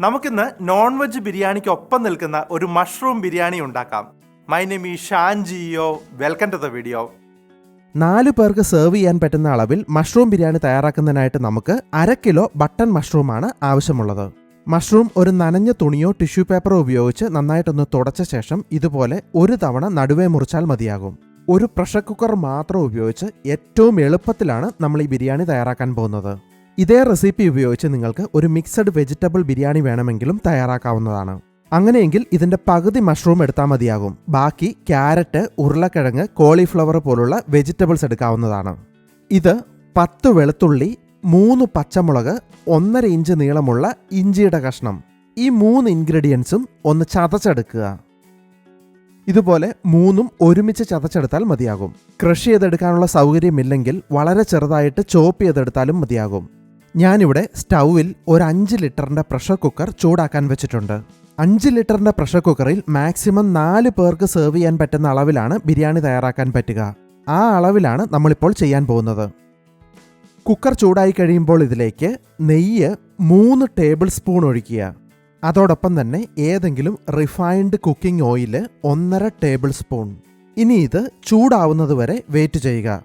നമുക്കിന്ന് non veg ബിരിയാണിക്ക് ഒപ്പം നിൽക്കുന്ന ഒരു മഷ്റൂം ബിരിയാണി ഉണ്ടാക്കാം. My name is Shan Geo welcome to the video നാല് പേർക്ക് സെർവ് ചെയ്യാൻ പറ്റുന്ന അളവിൽ മഷ്റൂം ബിരിയാണി തയ്യാറാക്കുന്നതിനായിട്ട് നമുക്ക് അര കിലോ ബട്ടൺ മഷ്റൂമാണ് ആവശ്യമുള്ളത്. മഷ്റൂം ഒരു നനഞ്ഞ തുണിയോ ടിഷ്യൂ പേപ്പറോ ഉപയോഗിച്ച് നന്നായിട്ടൊന്ന് തുടച്ച ശേഷം ഇതുപോലെ ഒരു തവണ നടുവേ മുറിച്ചാൽ മതിയാകും. ഒരു പ്രഷർ കുക്കർ മാത്രം ഉപയോഗിച്ച് ഏറ്റവും എളുപ്പത്തിലാണ് നമ്മൾ ഈ ബിരിയാണി തയ്യാറാക്കാൻ പോകുന്നത്. ഇതേ റെസിപ്പി ഉപയോഗിച്ച് നിങ്ങൾക്ക് ഒരു മിക്സഡ് വെജിറ്റബിൾ ബിരിയാണി വേണമെങ്കിലും തയ്യാറാക്കാവുന്നതാണ്. അങ്ങനെയെങ്കിൽ ഇതിന്റെ പകുതി മഷ്റൂം എടുത്താൽ മതിയാകും. ബാക്കി ക്യാരറ്റ് ഉരുളക്കിഴങ്ങ് കോളിഫ്ലവർ പോലുള്ള വെജിറ്റബിൾസ് എടുക്കാവുന്നതാണ്. ഇത് പത്ത് വെളുത്തുള്ളി മൂന്ന് പച്ചമുളക് ഒന്നര ഇഞ്ച് നീളമുള്ള ഇഞ്ചിയുടെ കഷ്ണം. ഈ മൂന്ന് ഇൻഗ്രീഡിയൻസും ഒന്ന് ചതച്ചെടുക്കുക. ഇതുപോലെ മൂന്നും ഒരുമിച്ച് ചതച്ചെടുത്താൽ മതിയാകും. ക്രഷ് ചെയ്തെടുക്കാനുള്ള സൗകര്യമില്ലെങ്കിൽ വളരെ ചെറുതായിട്ട് ചോപ്പ് ചെയ്തെടുത്താലും മതിയാകും. ഞാനിവിടെ സ്റ്റൗവിൽ ഒരു അഞ്ച് ലിറ്ററിന്റെ പ്രഷർ കുക്കർ ചൂടാക്കാൻ വെച്ചിട്ടുണ്ട്. അഞ്ച് ലിറ്ററിന്റെ പ്രഷർ കുക്കറിൽ മാക്സിമം നാല് പേർക്ക് സെർവ് ചെയ്യാൻ പറ്റുന്ന അളവിലാണ് ബിരിയാണി തയ്യാറാക്കാൻ പറ്റുക. ആ അളവിലാണ് നമ്മളിപ്പോൾ ചെയ്യാൻ പോകുന്നത്. കുക്കർ ചൂടായി കഴിയുമ്പോൾ ഇതിലേക്ക് നെയ്യ് മൂന്ന് ടേബിൾ സ്പൂൺ ഒഴിക്കുക. അതോടൊപ്പം തന്നെ ഏതെങ്കിലും റിഫൈൻഡ് കുക്കിംഗ് ഓയിൽ ഒന്നര ടേബിൾ സ്പൂൺ. ഇനി ഇത് ചൂടാവുന്നത് വരെ വെയിറ്റ് ചെയ്യുക.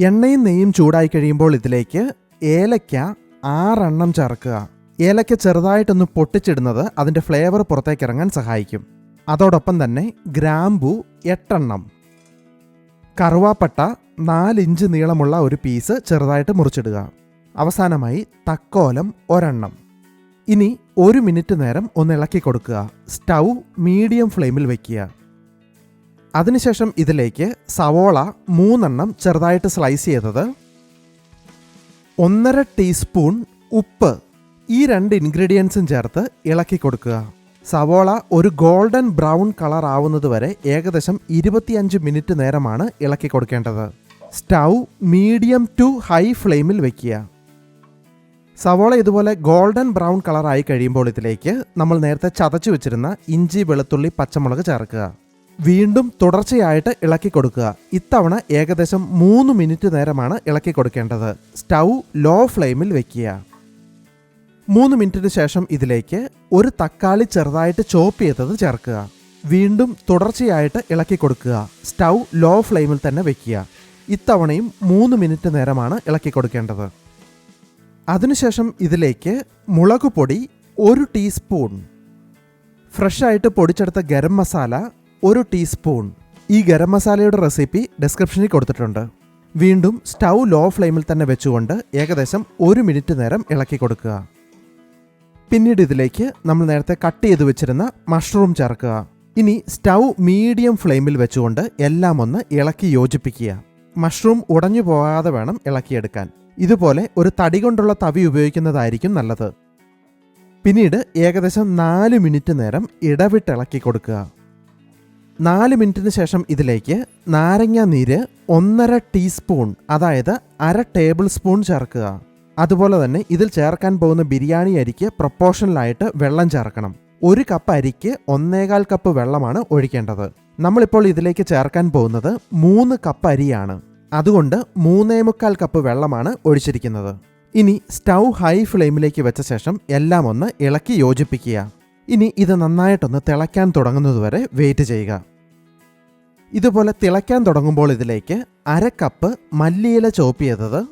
എണ്ണയും നെയ്യും ചൂടായി കഴിയുമ്പോൾ ഇതിലേക്ക് ഏലയ്ക്ക ആറെണ്ണം ചേർക്കുക. ഏലയ്ക്ക ചെറുതായിട്ടൊന്ന് പൊട്ടിച്ചിടുന്നത് അതിന്റെ ഫ്ലേവർ പുറത്തേക്ക് ഇറങ്ങാൻ സഹായിക്കും. അതോടൊപ്പം തന്നെ ഗ്രാമ്പു എട്ടെണ്ണം. കറുവാപ്പട്ട നാലിഞ്ച് നീളമുള്ള ഒരു പീസ് ചെറുതായിട്ട് മുറിച്ചിടുക. അവസാനമായി തക്കോലം ഒരെണ്ണം. ഇനി ഒരു മിനിറ്റ് നേരം ഒന്ന് ഇളക്കി കൊടുക്കുക. സ്റ്റൗ മീഡിയം ഫ്ലെയിമിൽ വയ്ക്കുക അതിനുശേഷം ഇതിലേക്ക് സവോള മൂന്നെണ്ണം ചെറുതായിട്ട് സ്ലൈസ് ചെയ്തത് ഒന്നര ടീസ്പൂൺ ഉപ്പ് ഈ രണ്ട് ഇൻഗ്രീഡിയൻസും ചേർത്ത് ഇളക്കി കൊടുക്കുക. സവോള ഒരു ഗോൾഡൻ ബ്രൗൺ കളർ ആവുന്നത് വരെ ഏകദേശം ഇരുപത്തിയഞ്ച് മിനിറ്റ് നേരമാണ് ഇളക്കി കൊടുക്കേണ്ടത്. സ്റ്റൗ മീഡിയം ടു ഹൈ ഫ്ലെയിമിൽ വയ്ക്കുക സവോള ഇതുപോലെ ഗോൾഡൻ ബ്രൗൺ കളറായി കഴിയുമ്പോൾ ഇതിലേക്ക് നമ്മൾ നേരത്തെ ചതച്ചു വെച്ചിരുന്ന ഇഞ്ചി വെളുത്തുള്ളി പച്ചമുളക് ചേർക്കുക. വീണ്ടും തുടർച്ചയായിട്ട് ഇളക്കി കൊടുക്കുക. ഇത്തവണ ഏകദേശം മൂന്ന് മിനിറ്റ് നേരമാണ് ഇളക്കി കൊടുക്കേണ്ടത്. സ്റ്റൗ ലോ ഫ്ലെയിമിൽ വെക്കുക. മൂന്ന് മിനിറ്റിന് ശേഷം ഇതിലേക്ക് ഒരു തക്കാളി ചെറുതായിട്ട് ചോപ്പ് ചെയ്തത് ചേർക്കുക. വീണ്ടും തുടർച്ചയായിട്ട് ഇളക്കി കൊടുക്കുക. സ്റ്റൗ ലോ ഫ്ലെയിമിൽ തന്നെ വെക്കുക. ഇത്തവണയും മൂന്ന് മിനിറ്റ് നേരമാണ് ഇളക്കി കൊടുക്കേണ്ടത്. അതിനുശേഷം ഇതിലേക്ക് മുളക് പൊടി ഒരു ടീസ്പൂൺ. ഫ്രഷായിട്ട് പൊടിച്ചെടുത്ത ഗരം മസാല ഒരു ടീസ്പൂൺ ഈ ഗരം മസാലയുടെ റെസിപ്പി ഡിസ്ക്രിപ്ഷനിൽ കൊടുത്തിട്ടുണ്ട്. വീണ്ടും സ്റ്റൗ ലോ ഫ്ലെയിമിൽ തന്നെ വെച്ചുകൊണ്ട് ഏകദേശം ഒരു മിനിറ്റ് നേരം ഇളക്കി കൊടുക്കുക. പിന്നീട് ഇതിലേക്ക് നമ്മൾ നേരത്തെ കട്ട് ചെയ്ത് വെച്ചിരുന്ന മഷ്റൂം ചേർക്കുക. ഇനി സ്റ്റൗ മീഡിയം ഫ്ലെയിമിൽ വെച്ചുകൊണ്ട് എല്ലാം ഒന്ന് ഇളക്കി യോജിപ്പിക്കുക. മഷ്റൂം ഉടഞ്ഞു പോകാതെ വേണം ഇളക്കിയെടുക്കാൻ. ഇതുപോലെ ഒരു തടി കൊണ്ടുള്ള തവി ഉപയോഗിക്കുന്നതായിരിക്കും നല്ലത്. പിന്നീട് ഏകദേശം നാല് മിനിറ്റ് നേരം ഇടവിട്ട് ഇളക്കി കൊടുക്കുക. നാല് മിനിറ്റിന് ശേഷം ഇതിലേക്ക് നാരങ്ങ നീര് ഒന്നര ടീസ്പൂൺ അതായത് അര ടേബിൾ സ്പൂൺ ചേർക്കുക. അതുപോലെ തന്നെ ഇതിൽ ചേർക്കാൻ പോകുന്ന ബിരിയാണി അരിക്ക് പ്രൊപ്പോർഷനിലായിട്ട് വെള്ളം ചേർക്കണം. ഒരു കപ്പ് അരിക്ക് ഒന്നേകാൽ കപ്പ് വെള്ളമാണ് ഒഴിക്കേണ്ടത്. നമ്മളിപ്പോൾ ഇതിലേക്ക് ചേർക്കാൻ പോകുന്നത് മൂന്ന് കപ്പ് അരിയാണ്. അതുകൊണ്ട് മൂന്നേ മുക്കാൽ കപ്പ് വെള്ളമാണ് ഒഴിച്ചിരിക്കുന്നത്. ഇനി സ്റ്റൗ ഹൈ ഫ്ലെയിമിലേക്ക് വെച്ച ശേഷം എല്ലാം ഒന്ന് ഇളക്കി യോജിപ്പിക്കുക. ഇനി ഇത് നന്നായിട്ടൊന്ന് തിളയ്ക്കാൻ തുടങ്ങുന്നതുവരെ വെയിറ്റ് ചെയ്യുക. ഇതുപോലെ തിളയ്ക്കാൻ തുടങ്ങുമ്പോൾ ഇതിലേക്ക് അര കപ്പ് മല്ലിയില ചോപ്പിയതത്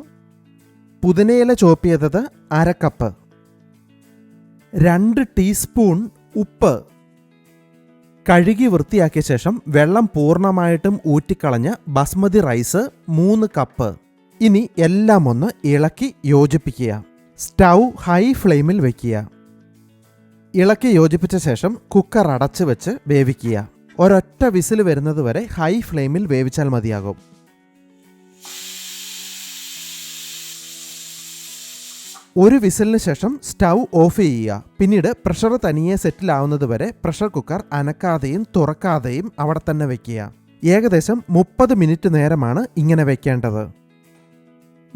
പുതിനയില ചോപ്പിയതത് അര കപ്പ് രണ്ട് ടീസ്പൂൺ ഉപ്പ് കഴുകി വൃത്തിയാക്കിയ ശേഷം വെള്ളം പൂർണമായിട്ടും ഊറ്റിക്കളഞ്ഞ ബസ്മതി റൈസ് മൂന്ന് കപ്പ് ഇനി എല്ലാം ഒന്ന് ഇളക്കി യോജിപ്പിക്കുക. സ്റ്റൗ ഹൈ ഫ്ലെയിമിൽ വെക്കുക. ഇളക്കി യോജിപ്പിച്ച ശേഷം കുക്കർ അടച്ച് വെച്ച് വേവിക്കുക. ഒരൊറ്റ വിസിൽ വരുന്നത് വരെ ഹൈ ഫ്ലെയിമിൽ വേവിച്ചാൽ മതിയാകും. ഒരു വിസിലിന് ശേഷം സ്റ്റൗ ഓഫ് ചെയ്യുക. പിന്നീട് പ്രഷർ തനിയെ സെറ്റിൽ ആവുന്നത് വരെ പ്രഷർ കുക്കർ അനക്കാതെയും തുറക്കാതെയും അവിടെ തന്നെ വെക്കുക. ഏകദേശം മുപ്പത് മിനിറ്റ് നേരമാണ് ഇങ്ങനെ വെക്കേണ്ടത്.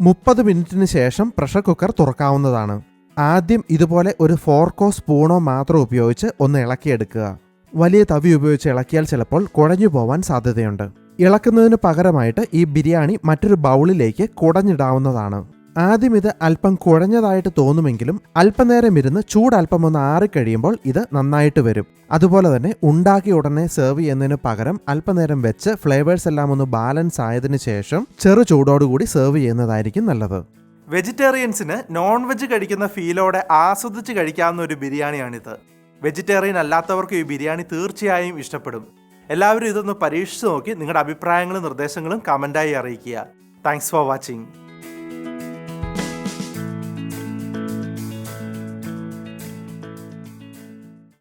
മുപ്പത് മിനിറ്റിന് ശേഷം പ്രഷർ കുക്കർ തുറക്കാവുന്നതാണ്. ആദ്യം ഇതുപോലെ ഒരു ഫോർക്കോ സ്പൂണോ മാത്രം ഉപയോഗിച്ച് ഒന്ന് ഇളക്കിയെടുക്കുക. വലിയ തവി ഉപയോഗിച്ച് ഇളക്കിയാൽ ചിലപ്പോൾ കുഴഞ്ഞു പോവാൻ സാധ്യതയുണ്ട്. ഇളക്കുന്നതിന് പകരമായിട്ട് ഈ ബിരിയാണി മറ്റൊരു ബൗളിലേക്ക് കുടഞ്ഞിടാവുന്നതാണ്. ആദ്യം ഇത് അല്പം കുഴഞ്ഞതായിട്ട് തോന്നുമെങ്കിലും അല്പനേരം ഇരുന്ന് ചൂടൽപ്പം ഒന്ന് ആറിക്കഴിയുമ്പോൾ ഇത് നന്നായിട്ട് വരും. അതുപോലെ തന്നെ ഉണ്ടാക്കി ഉടനെ സെർവ് ചെയ്യുന്നതിന് പകരം അല്പനേരം വെച്ച് ഫ്ലേവേഴ്സ് എല്ലാം ഒന്ന് ബാലൻസ് ആയതിനു ശേഷം ചെറു ചൂടോടുകൂടി സെർവ് ചെയ്യുന്നതായിരിക്കും നല്ലത്. വെജിറ്റേറിയൻസിന് നോൺ വെജ് കഴിക്കുന്ന ഫീലോടെ ആസ്വദിച്ച് കഴിക്കാവുന്ന ഒരു ബിരിയാണിയാണിത്. വെജിറ്റേറിയൻ അല്ലാത്തവർക്ക് ഈ ബിരിയാണി തീർച്ചയായും ഇഷ്ടപ്പെടും. എല്ലാവരും ഇതൊന്ന് പരീക്ഷിച്ച് നോക്കി നിങ്ങളുടെ അഭിപ്രായങ്ങളും നിർദ്ദേശങ്ങളും കമന്റായി അറിയിക്കുക. Thanks for watching